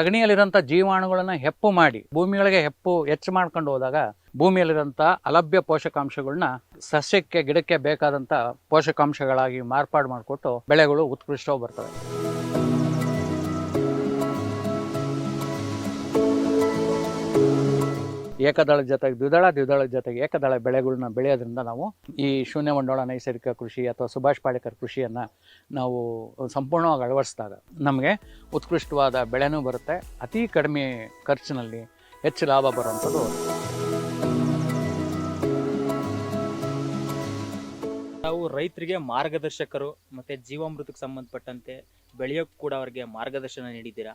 ಸಗಣಿಯಲ್ಲಿರೋಂಥ ಜೀವಾಣುಗಳನ್ನ ಹೆಪ್ಪು ಮಾಡಿ, ಭೂಮಿಯೊಳಗೆ ಹೆಪ್ಪು ಹೆಚ್ಚು ಮಾಡ್ಕೊಂಡು ಹೋದಾಗ ಭೂಮಿಯಲ್ಲಿರೋಂಥ ಅಲಭ್ಯ ಪೋಷಕಾಂಶಗಳನ್ನ ಸಸ್ಯಕ್ಕೆ, ಗಿಡಕ್ಕೆ ಬೇಕಾದಂಥ ಪೋಷಕಾಂಶಗಳಾಗಿ ಮಾರ್ಪಾಡು ಮಾಡಿಕೊಟ್ಟು ಬೆಳೆಗಳು ಉತ್ಕೃಷ್ಟವಾಗಿ ಬರ್ತವೆ. ಏಕದಳ ಜೊತೆಗೆ ದ್ವಿದಳ ದ್ವಿದಳ ಜೊತೆಗೆ ಏಕದಳ ಬೆಳೆಗಳನ್ನ ಬೆಳೆಯೋದ್ರಿಂದ ನಾವು ಈ ಶೂನ್ಯ ಮಂಡೋಳ ನೈಸರ್ಗಿಕ ಕೃಷಿ ಅಥವಾ ಸುಭಾಷ್ ಪಾಳೇಕರ್ ಕೃಷಿಯನ್ನು ನಾವು ಸಂಪೂರ್ಣವಾಗಿ ಅಳವಡಿಸಿದಾಗ ನಮಗೆ ಉತ್ಕೃಷ್ಟವಾದ ಬೆಳೆನೂ ಬರುತ್ತೆ. ಅತಿ ಕಡಿಮೆ ಖರ್ಚಿನಲ್ಲಿ ಹೆಚ್ಚು ಲಾಭ ಬರುವಂಥದ್ದು ನಾವು ರೈತರಿಗೆ ಮಾರ್ಗದರ್ಶಕರು ಮತ್ತೆ ಜೀವಾಮೃತಕ್ಕೆ ಸಂಬಂಧಪಟ್ಟಂತೆ ಬೆಳೆಯೋಕ್ಕೂ ಕೂಡ ಅವರಿಗೆ ಮಾರ್ಗದರ್ಶನ ನೀಡಿದ್ದೀರಾ?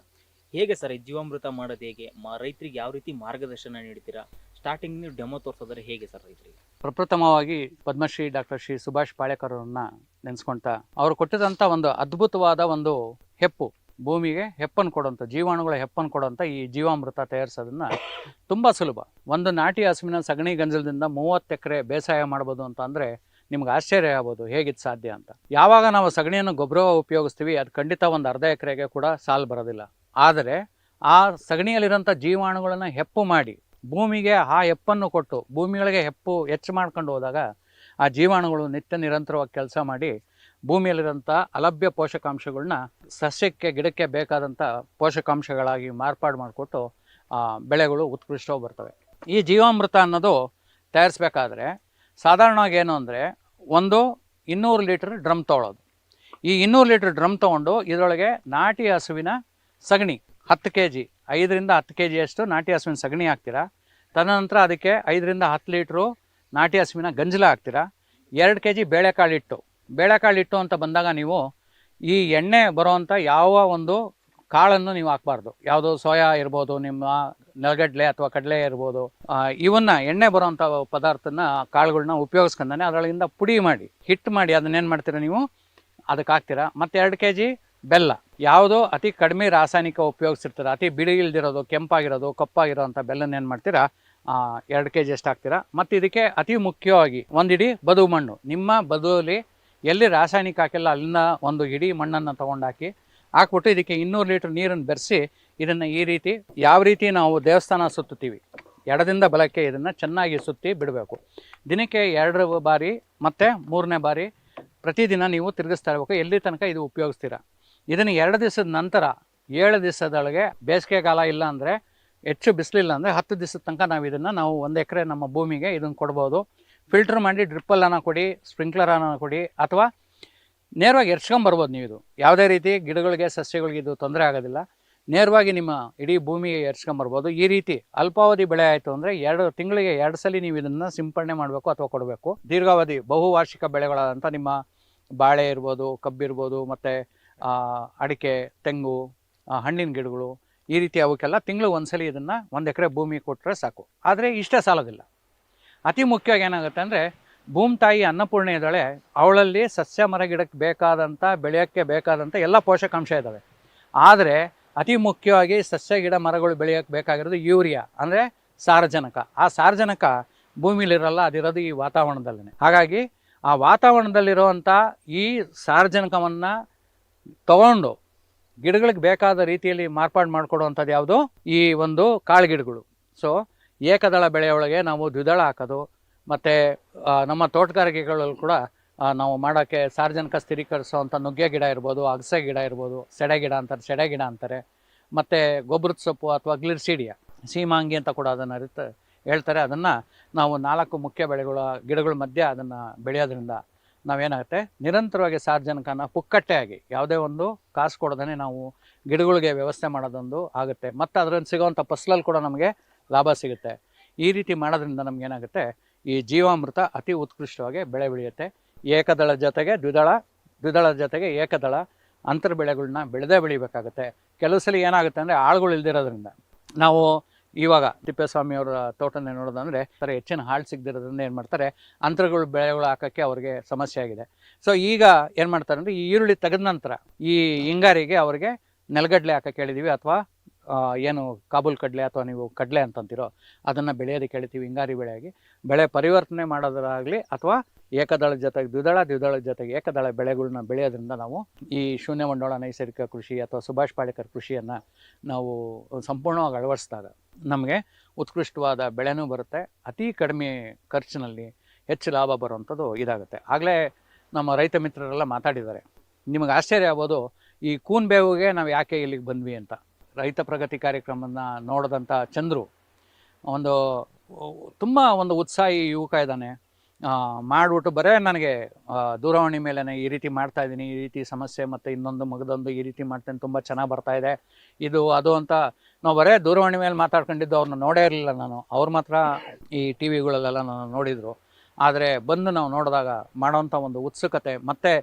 ಹೇಗೆ ಸರ್ ಜೀವಾಮೃತ ಮಾಡೋದು ಹೇಗೆ? ಮಾ ರೈತರಿಗೆ ಯಾವ ರೀತಿ ಮಾರ್ಗದರ್ಶನ ನೀಡ್ತೀರಾ? ಸ್ಟಾರ್ಟಿಂಗ್ ನೀವು ಡೆಮೋ ತೋರಿಸೋದ್ರೆ ಹೇಗೆ ಸರ್ ರೈತರಿಗೆ? ಪ್ರಪ್ರಥಮವಾಗಿ ಪದ್ಮಶ್ರೀ ಡಾಕ್ಟರ್ ಶ್ರೀ ಸುಭಾಷ್ ಪಾಳೇಕರ್ ಅವರನ್ನ ನೆನೆಸ್ಕೊಂತ, ಅವರು ಕೊಟ್ಟಿದಂಥ ಒಂದು ಅದ್ಭುತವಾದ ಒಂದು ಹೆಪ್ಪು, ಭೂಮಿಗೆ ಹೆಪ್ಪನ್ನು ಕೊಡುವಂಥ ಜೀವಾಣುಗಳ ಹೆಪ್ಪನ್ನು ಕೊಡುವಂಥ ಈ ಜೀವಾಮೃತ ತಯಾರಿಸೋದನ್ನ ತುಂಬ ಸುಲಭ. ಒಂದು ನಾಟಿ ಹಸುವಿನ ಸಗಣಿ ಗಂಜಲದಿಂದ ಮೂವತ್ತು ಎಕರೆ ಬೇಸಾಯ ಮಾಡ್ಬೋದು ಅಂತ ಅಂದರೆ ನಿಮ್ಗೆ ಆಶ್ಚರ್ಯ ಆಗ್ಬೋದು ಹೇಗಿದ್ದು ಸಾಧ್ಯ ಅಂತ. ಯಾವಾಗ ನಾವು ಸಗಣಿಯನ್ನು ಗೊಬ್ಬರ ಉಪಯೋಗಿಸ್ತೀವಿ, ಅದು ಖಂಡಿತ ಒಂದು ಅರ್ಧ ಎಕರೆಗೆ ಕೂಡ ಸಾಲು ಬರೋದಿಲ್ಲ. ಆದರೆ ಆ ಸಗಣಿಯಲ್ಲಿರೋಂಥ ಜೀವಾಣುಗಳನ್ನು ಹೆಪ್ಪು ಮಾಡಿ ಭೂಮಿಗೆ ಆ ಹೆಪ್ಪನ್ನು ಕೊಟ್ಟು ಭೂಮಿಗಳಿಗೆ ಹೆಪ್ಪು ಹೆಚ್ಚು ಮಾಡ್ಕೊಂಡು ಹೋದಾಗ ಆ ಜೀವಾಣುಗಳು ನಿತ್ಯ ನಿರಂತರವಾಗಿ ಕೆಲಸ ಮಾಡಿ ಭೂಮಿಯಲ್ಲಿರೋಂಥ ಅಲಭ್ಯ ಪೋಷಕಾಂಶಗಳನ್ನ ಸಸ್ಯಕ್ಕೆ, ಗಿಡಕ್ಕೆ ಬೇಕಾದಂಥ ಪೋಷಕಾಂಶಗಳಾಗಿ ಮಾರ್ಪಾಡು ಮಾಡಿಕೊಟ್ಟು ಬೆಳೆಗಳು ಉತ್ಕೃಷ್ಟವಾಗಿ ಬರ್ತವೆ. ಈ ಜೀವಾಮೃತ ಅನ್ನೋದು ತಯಾರಿಸ್ಬೇಕಾದ್ರೆ ಸಾಧಾರಣವಾಗಿ ಏನು ಅಂದರೆ ಒಂದು ಇನ್ನೂರು ಲೀಟ್ರ್ ಡ್ರಮ್ ತೊಗೊಳೋದು. ಈ ಇನ್ನೂರು ಲೀಟ್ರ್ ಡ್ರಮ್ ತೊಗೊಂಡು ಇದರೊಳಗೆ ನಾಟಿ ಹಸುವಿನ ಸಗಣಿ ಹತ್ತು ಕೆ ಜಿ ಐದರಿಂದ ಹತ್ತು ಕೆ ಜಿಯಷ್ಟು ನಾಟಿ ಹಸುವಿನ ಸಗಣಿ ಹಾಕ್ತೀರಾ? ತದನಂತರ ಅದಕ್ಕೆ ಐದರಿಂದ ಹತ್ತು ಲೀಟ್ರು ನಾಟಿ ಹಸುವಿನ ಗಂಜಲ ಹಾಕ್ತೀರಾ? ಎರಡು ಕೆ ಜಿ ಬೇಳೆಕಾಳು ಹಿಟ್ಟು. ಬೇಳೆಕಾಳು ಹಿಟ್ಟು ಅಂತ ಬಂದಾಗ ನೀವು ಈ ಎಣ್ಣೆ ಬರೋವಂಥ ಯಾವ ಒಂದು ಕಾಳನ್ನು ನೀವು ಹಾಕ್ಬಾರ್ದು. ಯಾವುದು ಸೋಯಾ ಇರ್ಬೋದು, ನಿಮ್ಮ ನೆಲಗಡಲೆ ಅಥವಾ ಕಡಲೆ ಇರ್ಬೋದು ಇವನ್ನು ಎಣ್ಣೆ ಬರೋವಂಥ ಪದಾರ್ಥನ ಕಾಳುಗಳನ್ನ ಉಪಯೋಗಿಸ್ಕೊಂಡಾನೆ ಅದರೊಳಗಿಂದ ಪುಡಿ ಮಾಡಿ, ಹಿಟ್ಟು ಮಾಡಿ ಅದನ್ನೇನು ಮಾಡ್ತೀರಾ ನೀವು? ಅದಕ್ಕೆ ಹಾಕ್ತೀರಾ? ಮತ್ತು ಎರಡು ಕೆ ಜಿ ಬೆಲ್ಲ. ಯಾವುದೋ ಅತಿ ಕಡಿಮೆ ರಾಸಾಯನಿಕ ಉಪಯೋಗಿಸಿರ್ತಾರೆ. ಅತಿ ಬಿಳಿ ಇಲ್ದಿರೋದು, ಕೆಂಪಾಗಿರೋದು ಕಪ್ಪಾಗಿರೋಂಥ ಬೆಲ್ಲನ ಏನು ಮಾಡ್ತೀರಾ? ಎರಡು ಕೆ ಜಿ ಎಷ್ಟು ಹಾಕ್ತೀರಾ. ಮತ್ತು ಇದಕ್ಕೆ ಅತಿ ಮುಖ್ಯವಾಗಿ ಒಂದಿಡೀ ಬದು ಮಣ್ಣು. ನಿಮ್ಮ ಬದುವಲ್ಲಿ ಎಲ್ಲಿ ರಾಸಾಯನಿಕ ಹಾಕಿಲ್ಲ, ಅಲ್ಲಿಂದ ಒಂದು ಇಡೀ ಮಣ್ಣನ್ನು ತೊಗೊಂಡು ಹಾಕಿ ಹಾಕ್ಬಿಟ್ಟು ಇದಕ್ಕೆ ಇನ್ನೂರು ಲೀಟ್ರ್ ನೀರನ್ನು ಬೆರೆಸಿ ಇದನ್ನು ಈ ರೀತಿ, ಯಾವ ರೀತಿ ನಾವು ದೇವಸ್ಥಾನ ಸುತ್ತುತ್ತೀವಿ, ಎಡದಿಂದ ಬಲಕ್ಕೆ ಇದನ್ನು ಚೆನ್ನಾಗಿ ಸುತ್ತಿ ಬಿಡಬೇಕು. ದಿನಕ್ಕೆ ಎರಡು ಬಾರಿ ಮತ್ತು ಮೂರನೇ ಬಾರಿ ಪ್ರತಿದಿನ ನೀವು ತಿರುಗಿಸ್ತಾ ಇರಬೇಕು. ಎಲ್ಲಿ ತನಕ ಇದು ಉಪಯೋಗಿಸ್ತೀರಾ? ಇದನ್ನು ಎರಡು ದಿವಸದ ನಂತರ, ಏಳು ದಿವಸದೊಳಗೆ ಬೇಸಿಗೆಗಾಲ ಇಲ್ಲ ಅಂದರೆ ಹೆಚ್ಚು ಬಿಸಿಲಿಲ್ಲ ಅಂದರೆ ಹತ್ತು ದಿವಸದ ತನಕ ನಾವು ಇದನ್ನು ನಾವು ಒಂದು ಎಕರೆ ನಮ್ಮ ಭೂಮಿಗೆ ಇದನ್ನು ಕೊಡ್ಬೋದು. ಫಿಲ್ಟರ್ ಮಾಡಿ ಡ್ರಿಪ್ಪಲ್ಲನ ಕೊಡಿ ಸ್ಪ್ರಿಂಕ್ಲರನ್ನ ಕೊಡಿ, ಅಥವಾ ನೇರವಾಗಿ ಎರ್ಚ್ಕೊಂಬರ್ಬೋದು ನೀವು ಇದು. ಯಾವುದೇ ರೀತಿ ಗಿಡಗಳಿಗೆ ಸಸ್ಯಗಳಿಗೆ ಇದು ತೊಂದರೆ ಆಗೋದಿಲ್ಲ. ನೇರವಾಗಿ ನಿಮ್ಮ ಇಡೀ ಭೂಮಿಗೆ ಎರ್ಚ್ಕೊಂಬರ್ಬೋದು ಈ ರೀತಿ ಅಲ್ಪಾವಧಿ ಬೆಳೆ ಆಯಿತು ಅಂದರೆ ಎರಡು ತಿಂಗಳಿಗೆ ಎರಡು ಸಲ ನೀವು ಇದನ್ನು ಸಿಂಪಡಣೆ ಮಾಡಬೇಕು ಅಥವಾ ಕೊಡಬೇಕು. ದೀರ್ಘಾವಧಿ ಬಹುವಾರ್ಷಿಕ ಬೆಳೆಗಳಾದಂಥ ನಿಮ್ಮ ಬಾಳೆ ಇರ್ಬೋದು, ಕಬ್ಬಿರ್ಬೋದು, ಮತ್ತು ಅಡಿಕೆ, ತೆಂಗು ಹಣ್ಣಿನ ಗಿಡಗಳು, ಈ ರೀತಿ ಅವಕ್ಕೆಲ್ಲ ತಿಂಗಳು ಒಂದ್ಸಲ ಇದನ್ನು ಒಂದು ಎಕರೆ ಭೂಮಿ ಕೊಟ್ಟರೆ ಸಾಕು. ಆದರೆ ಇಷ್ಟೇ ಸಾಲೋದಿಲ್ಲ. ಅತಿ ಮುಖ್ಯವಾಗಿ ಏನಾಗುತ್ತೆ ಅಂದರೆ ಭೂಮಿ ತಾಯಿ ಅನ್ನಪೂರ್ಣೆ ಇದ್ದಾಳೆ, ಅವಳಲ್ಲಿ ಸಸ್ಯ ಮರ ಗಿಡಕ್ಕೆ ಬೇಕಾದಂಥ ಬೆಳೆಯೋಕ್ಕೆ ಬೇಕಾದಂಥ ಎಲ್ಲ ಪೋಷಕಾಂಶ ಇದ್ದಾವೆ. ಆದರೆ ಅತಿ ಮುಖ್ಯವಾಗಿ ಸಸ್ಯ ಗಿಡ ಮರಗಳು ಬೆಳೆಯೋಕ್ಕೆ ಬೇಕಾಗಿರೋದು ಯೂರಿಯಾ, ಅಂದರೆ ಸಾರಜನಕ. ಆ ಸಾರಜನಕ ಭೂಮಿಲಿರಲ್ಲ, ಅದಿರೋದು ಈ ವಾತಾವರಣದಲ್ಲೇ ಹಾಗಾಗಿ ಆ ವಾತಾವರಣದಲ್ಲಿರುವಂಥ ಈ ಸಾರಜನಕವನ್ನು ತಗೊಂಡು ಗಿಡಗಳಿಗೆ ಬೇಕಾದ ರೀತಿಯಲ್ಲಿ ಮಾರ್ಪಾಡು ಮಾಡಿಕೊಡುವಂಥದ್ದು ಯಾವುದು? ಈ ಒಂದು ಕಾಳು ಗಿಡಗಳು. ಸೊ ಏಕದಳ ಬೆಳೆಯೊಳಗೆ ನಾವು ದ್ವಿದಳ ಹಾಕೋದು, ಮತ್ತು ನಮ್ಮ ತೋಟಗಾರಿಕೆಗಳಲ್ಲಿ ಕೂಡ ನಾವು ಮಾಡೋಕ್ಕೆ ಸಾರ್ವಜನಿಕ ಸ್ಥಿರೀಕರಿಸುವಂಥ ನುಗ್ಗೆ ಗಿಡ ಇರ್ಬೋದು, ಅಗಸೆ ಗಿಡ ಇರ್ಬೋದು, ಸೆಡೆ ಗಿಡ ಅಂತಾರೆ, ಸೆಡೆ ಗಿಡ ಅಂತಾರೆ, ಮತ್ತು ಗೊಬ್ಬರದ ಸೊಪ್ಪು ಅಥವಾ ಗ್ಲಿರ್ಸಿಡಿಯ, ಸೀಮಾಂಗಿ ಅಂತ ಕೂಡ ಅದನ್ನು ಅರಿತ ಹೇಳ್ತಾರೆ. ಅದನ್ನು ನಾವು ನಾಲ್ಕು ಮುಖ್ಯ ಬೆಳೆಗಳ ಗಿಡಗಳ ಮಧ್ಯೆ ಅದನ್ನು ಬೆಳೆಯೋದ್ರಿಂದ ನಾವೇನಾಗುತ್ತೆ? ನಿರಂತರವಾಗಿ ಸಾರ್ವಜನಿಕನ ಪುಕ್ಕಟ್ಟೆಯಾಗಿ ಯಾವುದೇ ಒಂದು ಕಾಸು ಕೊಡದೇ ನಾವು ಗಿಡಗಳಿಗೆ ವ್ಯವಸ್ಥೆ ಮಾಡೋದೊಂದು ಆಗುತ್ತೆ. ಮತ್ತು ಅದರಲ್ಲಿ ಸಿಗೋವಂಥ ಫಸಲಲ್ಲಿ ಕೂಡ ನಮಗೆ ಲಾಭ ಸಿಗುತ್ತೆ. ಈ ರೀತಿ ಮಾಡೋದ್ರಿಂದ ನಮಗೇನಾಗುತ್ತೆ ಈ ಜೀವಾಮೃತ ಅತಿ ಉತ್ಕೃಷ್ಟವಾಗಿ ಬೆಳೆ ಬೆಳೆಯುತ್ತೆ. ಏಕದಳ ಜೊತೆಗೆ ದ್ವಿದಳ ದ್ವಿದಳ ಜೊತೆಗೆ ಏಕದಳ ಅಂತರ ಬೆಳೆಗಳನ್ನ ಬೆಳೆದೇ ಬೆಳಿಬೇಕಾಗುತ್ತೆ. ಕೆಲವು ಸಲ ಏನಾಗುತ್ತೆ ಅಂದರೆ ಆಳುಗಳು ಇಲ್ದಿರೋದ್ರಿಂದ ನಾವು ಇವಾಗ ತಿಪ್ಪೇಸ್ವಾಮಿ ಅವರ ತೋಟನೇ ನೋಡೋದಂದರೆ ಥರ ಹೆಚ್ಚಿನ ಹಾಳು ಸಿಗದಿರೋದ್ರಿಂದ ಏನು ಮಾಡ್ತಾರೆ? ಅಂತರಗಳು ಬೆಳೆಗಳು ಹಾಕೋಕ್ಕೆ ಅವ್ರಿಗೆ ಸಮಸ್ಯೆ ಆಗಿದೆ. ಸೊ ಈಗ ಏನು ಮಾಡ್ತಾರೆ ಅಂದರೆ ಈ ಈರುಳ್ಳಿ ತೆಗೆದ ನಂತರ ಈ ಹಿಂಗಾರಿಗೆ ಅವ್ರಿಗೆ ನೆಲಗಡಲೆ ಹಾಕಕ್ಕೆ ಹೇಳಿದ್ದೀವಿ ಅಥವಾ ಏನು ಕಾಬೂಲ್ ಕಡಲೆ ಅಥವಾ ನೀವು ಕಡಲೆ ಅಂತಂತೀರೋ ಅದನ್ನು ಬೆಳೆಯೋದಕ್ಕೆ ಹೇಳ್ತೀವಿ, ಹಿಂಗಾರಿ ಬೆಳೆಯಾಗಿ. ಬೆಳೆ ಪರಿವರ್ತನೆ ಮಾಡೋದಾಗಲಿ ಅಥವಾ ಏಕದಳ ಜೊತೆಗೆ ದ್ವಿದಳ ದ್ವಿದಳ ಜೊತೆಗೆ ಏಕದಳ ಬೆಳೆಗಳನ್ನ ಬೆಳೆಯೋದ್ರಿಂದ ನಾವು ಈ ಶೂನ್ಯ ಮಂಡೋಳ ನೈಸರ್ಗಿಕ ಕೃಷಿ ಅಥವಾ ಸುಭಾಷ್ ಪಾಳೇಕರ್ ಕೃಷಿಯನ್ನು ನಾವು ಸಂಪೂರ್ಣವಾಗಿ ಅಳವಡಿಸಿದಾಗ ನಮಗೆ ಉತ್ಕೃಷ್ಟವಾದ ಬೆಳೆನೂ ಬರುತ್ತೆ. ಅತಿ ಕಡಿಮೆ ಖರ್ಚಿನಲ್ಲಿ ಹೆಚ್ಚು ಲಾಭ ಬರುವಂಥದ್ದು ಇದಾಗುತ್ತೆ. ಆಗಲೇ ನಮ್ಮ ರೈತ ಮಿತ್ರರೆಲ್ಲ ಮಾತಾಡಿದ್ದಾರೆ. ನಿಮಗೆ ಆಶ್ಚರ್ಯ ಆಗ್ಬೋದು, ಈ ಕೂನ್ ಬೇವಿಗೆ ನಾವು ಯಾಕೆ ಇಲ್ಲಿಗೆ ಬಂದ್ವಿ ಅಂತ. ರೈತ ಪ್ರಗತಿ ಕಾರ್ಯಕ್ರಮವನ್ನು ನೋಡಿದಂಥ ಚಂದ್ರು. ಒಂದು ತುಂಬ ಒಂದು ಉತ್ಸಾಹಿ ಯುವಕ ಇದ್ದಾನೆ. ಮಾಡಿಬಿಟ್ಟು ಬರೇ ನನಗೆ ದೂರವಾಣಿ ಮೇಲೆ ಈ ರೀತಿ ಮಾಡ್ತಾ ಇದ್ದೀನಿ, ಈ ರೀತಿ ಸಮಸ್ಯೆ ಮತ್ತು ಇನ್ನೊಂದು ಮಗದೊಂದು ಈ ರೀತಿ ಮಾಡ್ತೇನೆ, ತುಂಬ ಚೆನ್ನಾಗಿ ಬರ್ತಾ ಇದೆ. ಇದು, ಅದು ಅಂತ ನಾವು ಬರೇ ದೂರವಾಣಿ ಮೇಲೆ ಮಾತಾಡ್ಕೊಂಡಿದ್ದು ಅವ್ರನ್ನ ನೋಡೇ ಇರಲಿಲ್ಲ ನಾನು. ಅವ್ರು ಮಾತ್ರ ಈ ಟಿ ವಿಗಳಲ್ಲೆಲ್ಲ ನಾನು ನೋಡಿದರು. ಆದರೆ ಬಂದು ನಾವು ನೋಡಿದಾಗ ಮಾಡೋವಂಥ ಒಂದು ಉತ್ಸುಕತೆ, ಮತ್ತು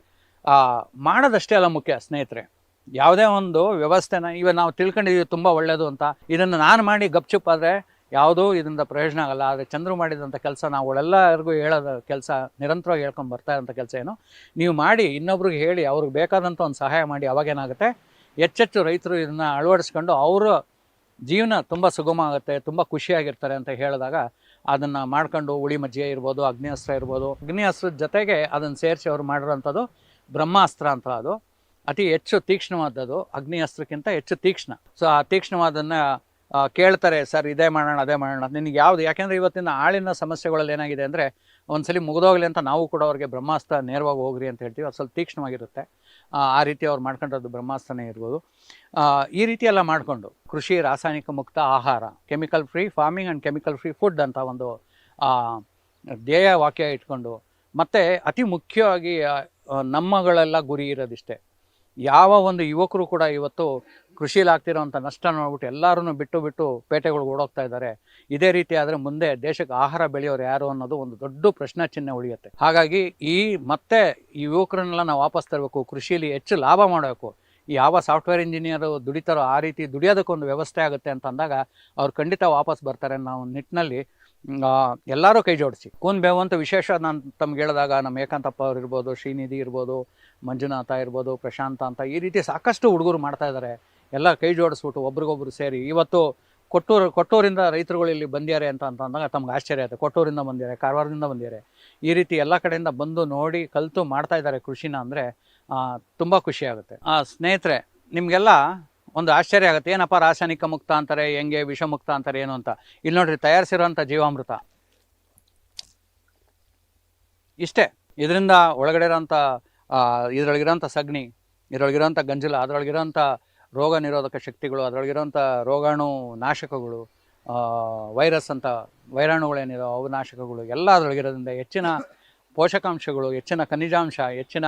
ಮಾಡೋದಷ್ಟೇ ಅಲ್ಲ ಮುಖ್ಯ ಸ್ನೇಹಿತರೆ. ಯಾವುದೇ ಒಂದು ವ್ಯವಸ್ಥೆನ ಇವಾಗ ನಾವು ತಿಳ್ಕೊಂಡಿದ್ದೀವಿ ತುಂಬ ಒಳ್ಳೆಯದು ಅಂತ. ಇದನ್ನು ನಾನು ಮಾಡಿ ಗಪ್ಚುಪ್ ಆದರೆ ಯಾವುದೂ ಇದರಿಂದ ಪ್ರಯೋಜನ ಆಗಲ್ಲ. ಆದರೆ ಚಂದ್ರು ಮಾಡಿದಂಥ ಕೆಲಸ ನಾವು ಎಲ್ಲರಿಗೂ ಹೇಳೋದ ಕೆಲಸ, ನಿರಂತರವಾಗಿ ಹೇಳ್ಕೊಂಡು ಬರ್ತಾ ಇರೋಂಥ ಕೆಲಸ ಏನು? ನೀವು ಮಾಡಿ, ಇನ್ನೊಬ್ರಿಗೆ ಹೇಳಿ, ಅವ್ರಿಗೆ ಬೇಕಾದಂಥ ಒಂದು ಸಹಾಯ ಮಾಡಿ, ಅವಾಗೇನಾಗುತ್ತೆ? ಹೆಚ್ಚೆಚ್ಚು ರೈತರು ಇದನ್ನು ಅಳವಡಿಸ್ಕೊಂಡು ಅವರ ಜೀವನ ತುಂಬ ಸುಗಮ ಆಗುತ್ತೆ, ತುಂಬ ಖುಷಿಯಾಗಿರ್ತಾರೆ ಅಂತ ಹೇಳಿದಾಗ ಅದನ್ನು ಮಾಡ್ಕೊಂಡು ಉಳಿ ಮಜ್ಜಿಗೆ ಇರ್ಬೋದು ಅಗ್ನಿಅಸ್ತ್ರ ಇರ್ಬೋದು. ಅಗ್ನಿಅಸ್ತ್ರದ ಜೊತೆಗೆ ಅದನ್ನು ಸೇರಿಸಿ ಅವ್ರು ಮಾಡಿರೋಂಥದ್ದು ಬ್ರಹ್ಮಾಸ್ತ್ರ ಅಂತ ಅದು. ಅತಿ ಹೆಚ್ಚು ತೀಕ್ಷ್ಣವಾದದ್ದು ಅಗ್ನಿ ಅಸ್ತ್ರಕ್ಕಿಂತ ಹೆಚ್ಚು ತೀಕ್ಷ್ಣ. ಸೊ ಆ ತೀಕ್ಷ್ಣವಾದನ್ನ ಕೇಳ್ತಾರೆ ಸರ್ ಇದೇ ಮಾಡೋಣ ಅದೇ ಮಾಡೋಣ. ನಿನಗೆ ಯಾವುದು ಯಾಕೆಂದ್ರೆ ಇವತ್ತಿನ ಆಳಿನ ಸಮಸ್ಯೆಗಳಲ್ಲಿ ಏನಾಗಿದೆ ಅಂದರೆ ಒಂದ್ಸಲಿ ಮುಗಿದೋಗ್ಲಿ ಅಂತ ನಾವು ಕೂಡ ಅವ್ರಿಗೆ ಬ್ರಹ್ಮಾಸ್ತ್ರ ನೇರವಾಗಿ ಹೋಗ್ರಿ ಅಂತ ಹೇಳ್ತೀವಿ. ಅದು ಸ್ವಲ್ಪ ತೀಕ್ಷ್ಣವಾಗಿರುತ್ತೆ. ಆ, ರೀತಿ ಅವ್ರು ಮಾಡ್ಕೊಂಡದ್ದು ಬ್ರಹ್ಮಾಸ್ತ್ರನೇ ಇರ್ಬೋದು. ಈ ರೀತಿ ಎಲ್ಲ ಮಾಡಿಕೊಂಡು ಕೃಷಿ ರಾಸಾಯನಿಕ ಮುಕ್ತ ಆಹಾರ chemical free farming and chemical free food ಅಂತ ಒಂದು ಧ್ಯೇಯ ವಾಕ್ಯ ಇಟ್ಕೊಂಡು ಮತ್ತು ಅತಿ ಮುಖ್ಯವಾಗಿ ನಮ್ಮಗಳೆಲ್ಲ ಗುರಿ ಇರೋದಿಷ್ಟೇ. ಯಾವ ಒಂದು ಯುವಕರು ಕೂಡ ಇವತ್ತು ಕೃಷಿಯಲ್ಲಿ ಆಗ್ತಿರೋಂಥ ನಷ್ಟ ನೋಡ್ಬಿಟ್ಟು ಎಲ್ಲರೂ ಬಿಟ್ಟು ಬಿಟ್ಟು ಪೇಟೆಗಳಿಗೆ ಓಡೋಗ್ತಾ ಇದ್ದಾರೆ. ಇದೇ ರೀತಿ ಆದರೆ ಮುಂದೆ ದೇಶಕ್ಕೆ ಆಹಾರ ಬೆಳೆಯೋರು ಯಾರು ಅನ್ನೋದು ಒಂದು ದೊಡ್ಡ ಪ್ರಶ್ನೆ ಚಿಹ್ನೆ ಉಳಿಯುತ್ತೆ. ಹಾಗಾಗಿ ಈ ಮತ್ತೆ ಈ ಯುವಕರನ್ನೆಲ್ಲ ನಾವು ವಾಪಸ್ ತರಬೇಕು ಕೃಷಿಯಲ್ಲಿ ಹೆಚ್ಚು ಲಾಭ ಮಾಡಬೇಕು. ಯಾವ ಸಾಫ್ಟ್ವೇರ್ ಇಂಜಿನಿಯರು ದುಡಿತಾರೋ ಆ ರೀತಿ ದುಡಿಯೋದಕ್ಕೊಂದು ವ್ಯವಸ್ಥೆ ಆಗುತ್ತೆ ಅಂತ ಅಂದಾಗ ಅವ್ರು ಖಂಡಿತ ವಾಪಸ್ ಬರ್ತಾರೆ ನಾವು ನಿಟ್ಟಿನಲ್ಲಿ ಎಲ್ಲರೂ ಕೈ ಜೋಡಿಸಿ. ಕೂನ್ ಬೇವು ಅಂತ ವಿಶೇಷ ನಾನು ತಮ್ಗೆ ಹೇಳಿದಾಗ ನಮ್ಮ ಏಕಾಂತಪ್ಪ ಅವ್ರು ಇರ್ಬೋದು, ಶ್ರೀನಿಧಿ ಇರ್ಬೋದು, ಮಂಜುನಾಥ ಇರ್ಬೋದು, ಪ್ರಶಾಂತ ಅಂತ ಈ ರೀತಿ ಸಾಕಷ್ಟು ಹುಡುಗರು ಮಾಡ್ತಾ ಇದ್ದಾರೆ ಎಲ್ಲ ಕೈ ಜೋಡಿಸ್ಬಿಟ್ಟು ಒಬ್ರಿಗೊಬ್ರು ಸೇರಿ. ಇವತ್ತು ಕೊಟ್ಟೂರು, ಕೊಟ್ಟೂರಿಂದ ರೈತರುಗಳು ಇಲ್ಲಿ ಬಂದಿದ್ದಾರೆ ಅಂತ ಅಂತ ಅಂದಾಗ ತಮ್ಗೆ ಆಶ್ಚರ್ಯ ಆಯಿತು. ಕೊಟ್ಟೂರಿಂದ ಬಂದಿದ್ದಾರೆ, ಕಾರವಾರದಿಂದ ಬಂದಿದ್ದಾರೆ. ಈ ರೀತಿ ಎಲ್ಲ ಕಡೆಯಿಂದ ಬಂದು ನೋಡಿ ಕಲಿತು ಮಾಡ್ತಾ ಇದ್ದಾರೆ ಕೃಷಿನ ಅಂದರೆ ತುಂಬ ಖುಷಿಯಾಗುತ್ತೆ ಸ್ನೇಹಿತರೆ, ನಿಮಗೆಲ್ಲ ಒಂದು ಆಶ್ಚರ್ಯ ಆಗುತ್ತೆ. ಏನಪ್ಪ ರಾಸಾಯನಿಕ ಮುಕ್ತ ಅಂತಾರೆ, ಹೆಂಗೆ ವಿಷಮುಕ್ತ ಅಂತಾರೆ, ಏನು ಅಂತ. ಇಲ್ಲಿ ನೋಡ್ರಿ, ತಯಾರಿಸಿರುವಂಥ ಜೀವಾಮೃತ. ಇಷ್ಟೇ. ಇದರಿಂದ ಒಳಗಡೆ ಇರೋಂಥ ಇದರೊಳಗಿರೋಂಥ ಸಗಣಿ, ಇದರೊಳಗಿರೋಂಥ ಗಂಜಲ, ಅದರೊಳಗಿರೋಂಥ ರೋಗ ನಿರೋಧಕ ಶಕ್ತಿಗಳು, ಅದರೊಳಗಿರೋಂಥ ರೋಗಾಣು ನಾಶಕಗಳು ವೈರಸ್ ಅಂತ ವೈರಾಣುಗಳೇನಿರೋ ಅವು ನಾಶಕಗಳು, ಎಲ್ಲ ಅದರೊಳಗಿರೋದ್ರಿಂದ ಹೆಚ್ಚಿನ ಪೋಷಕಾಂಶಗಳು, ಹೆಚ್ಚಿನ ಖನಿಜಾಂಶ, ಹೆಚ್ಚಿನ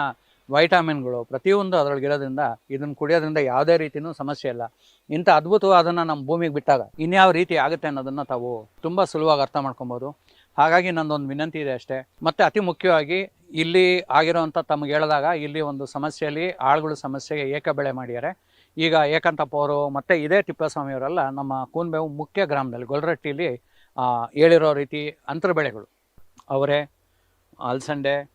ವೈಟಾಮಿನ್ಗಳು ಪ್ರತಿಯೊಂದು ಅದರೊಳಗಿರೋದ್ರಿಂದ ಇದನ್ನು ಕುಡಿಯೋದ್ರಿಂದ ಯಾವುದೇ ರೀತಿಯೂ ಸಮಸ್ಯೆ ಇಲ್ಲ. ಇಂಥ ಅದ್ಭುತವಾದನ್ನು ನಮ್ಮ ಭೂಮಿಗೆ ಬಿಟ್ಟಾಗ ಇನ್ಯಾವ ರೀತಿ ಆಗುತ್ತೆ ಅನ್ನೋದನ್ನು ತಾವು ತುಂಬ ಸುಲಭವಾಗಿ ಅರ್ಥ ಮಾಡ್ಕೊಬೋದು. ಹಾಗಾಗಿ ನಂದೊಂದು ವಿನಂತಿ ಇದೆ ಅಷ್ಟೇ. ಮತ್ತು ಅತಿ ಮುಖ್ಯವಾಗಿ ಇಲ್ಲಿ ಆಗಿರೋವಂಥ ತಮಗೆ ಹೇಳಿದಾಗ ಇಲ್ಲಿ ಒಂದು ಸಮಸ್ಯೆಯಲ್ಲಿ ಆಳುಗಳು ಸಮಸ್ಯೆಗೆ ಏಕ ಬೆಳೆ ಮಾಡಿದ್ದಾರೆ. ಈಗ ಏಕಾಂತಪ್ಪ ಅವರು ಮತ್ತು ಇದೇ ತಿಪ್ಪೇಸ್ವಾಮಿಯವರೆಲ್ಲ ನಮ್ಮ ಕೂನ್ಬೇವು ಮುಖ್ಯ ಗ್ರಾಮದಲ್ಲಿ ಗೊಲ್ರಟ್ಟಿಲಿ ಹೇಳಿರೋ ರೀತಿ ಅಂತರ ಬೆಳೆಗಳು. ಅವರೇ, ಅಲಸಂಡೆ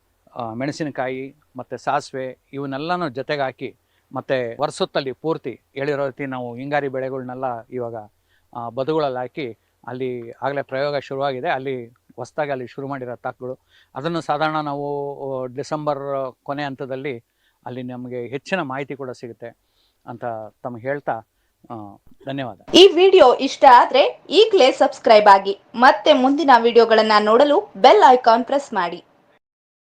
ಮೆಣಸಿನಕಾಯಿ ಮತ್ತು ಸಾಸಿವೆ ಇವನ್ನೆಲ್ಲನೂ ಜೊತೆಗೆ ಹಾಕಿ ಮತ್ತು ವರ್ಷೊತ್ತಲ್ಲಿ ಪೂರ್ತಿ ಹೇಳಿರೋ ರೀತಿ ನಾವು ಹಿಂಗಾರಿ ಬೆಳೆಗಳನ್ನೆಲ್ಲ ಇವಾಗ ಬದುಗಳಲ್ಲಿ ಹಾಕಿ ಅಲ್ಲಿ ಆಗಲೇ ಪ್ರಯೋಗ ಶುರುವಾಗಿದೆ. ಅಲ್ಲಿ ಹೊಸ್ದಾಗಿ ಅಲ್ಲಿ ಶುರು ಮಾಡಿರೋ ತಾಕ್ಗಳು. ಅದನ್ನು ಸಾಧಾರಣ ನಾವು ಡಿಸೆಂಬರ್ ಕೊನೆ ಹಂತದಲ್ಲಿ ಅಲ್ಲಿ ನಮಗೆ ಹೆಚ್ಚಿನ ಮಾಹಿತಿ ಕೂಡ ಸಿಗುತ್ತೆ ಅಂತ ತಮಗೆ ಹೇಳ್ತಾ ಧನ್ಯವಾದ. ಈ ವಿಡಿಯೋ ಇಷ್ಟ ಆದ್ರೆ ಈಗಲೇ ಸಬ್ಸ್ಕ್ರೈಬ್ ಆಗಿ. ಮತ್ತೆ ಮುಂದಿನ ವಿಡಿಯೋಗಳನ್ನ ನೋಡಲು ಬೆಲ್ ಐಕಾನ್ ಪ್ರೆಸ್ ಮಾಡಿ.